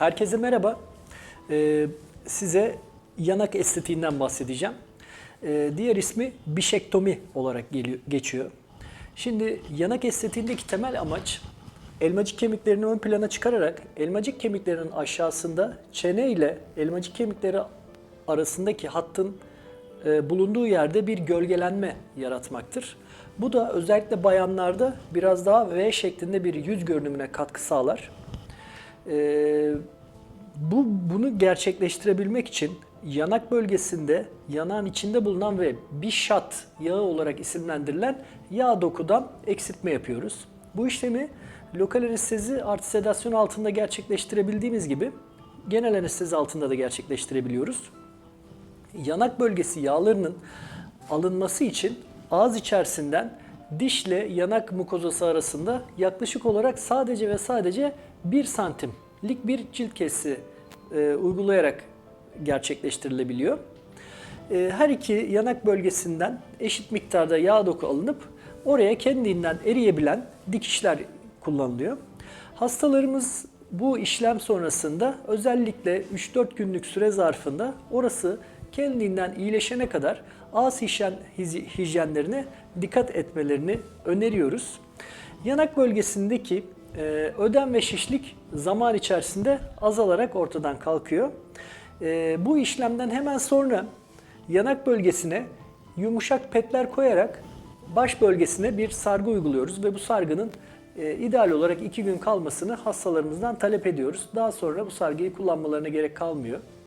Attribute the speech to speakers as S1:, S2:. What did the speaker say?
S1: Herkese merhaba. Ee, size yanak estetiğinden bahsedeceğim. Ee, diğer ismi bişektomi olarak geliyor, geçiyor. Şimdi yanak estetiğindeki temel amaç elmacık kemiklerini ön plana çıkararak elmacık kemiklerinin aşağısında çene ile elmacık kemikleri arasındaki hattın e, bulunduğu yerde bir gölgelenme yaratmaktır. Bu da özellikle bayanlarda biraz daha V şeklinde bir yüz görünümüne katkı sağlar. Ee, bu bunu gerçekleştirebilmek için yanak bölgesinde yanağın içinde bulunan ve bişat yağı olarak isimlendirilen yağ dokudan eksiltme yapıyoruz. Bu işlemi lokal anestezi artı sedasyon altında gerçekleştirebildiğimiz gibi genel anestezi altında da gerçekleştirebiliyoruz. Yanak bölgesi yağlarının alınması için ağız içerisinden dişle yanak mukozası arasında yaklaşık olarak sadece ve sadece 1 santimlik bir cilt kesisi e, uygulayarak gerçekleştirilebiliyor. E, her iki yanak bölgesinden eşit miktarda yağ doku alınıp oraya kendinden eriyebilen dikişler kullanılıyor. Hastalarımız bu işlem sonrasında özellikle 3-4 günlük süre zarfında orası kendinden iyileşene kadar ağız hijyenlerine dikkat etmelerini öneriyoruz. Yanak bölgesindeki e, ödem ve şişlik zaman içerisinde azalarak ortadan kalkıyor. E, bu işlemden hemen sonra yanak bölgesine yumuşak petler koyarak baş bölgesine bir sargı uyguluyoruz ve bu sargının e, ideal olarak 2 gün kalmasını hastalarımızdan talep ediyoruz. Daha sonra bu sargıyı kullanmalarına gerek kalmıyor.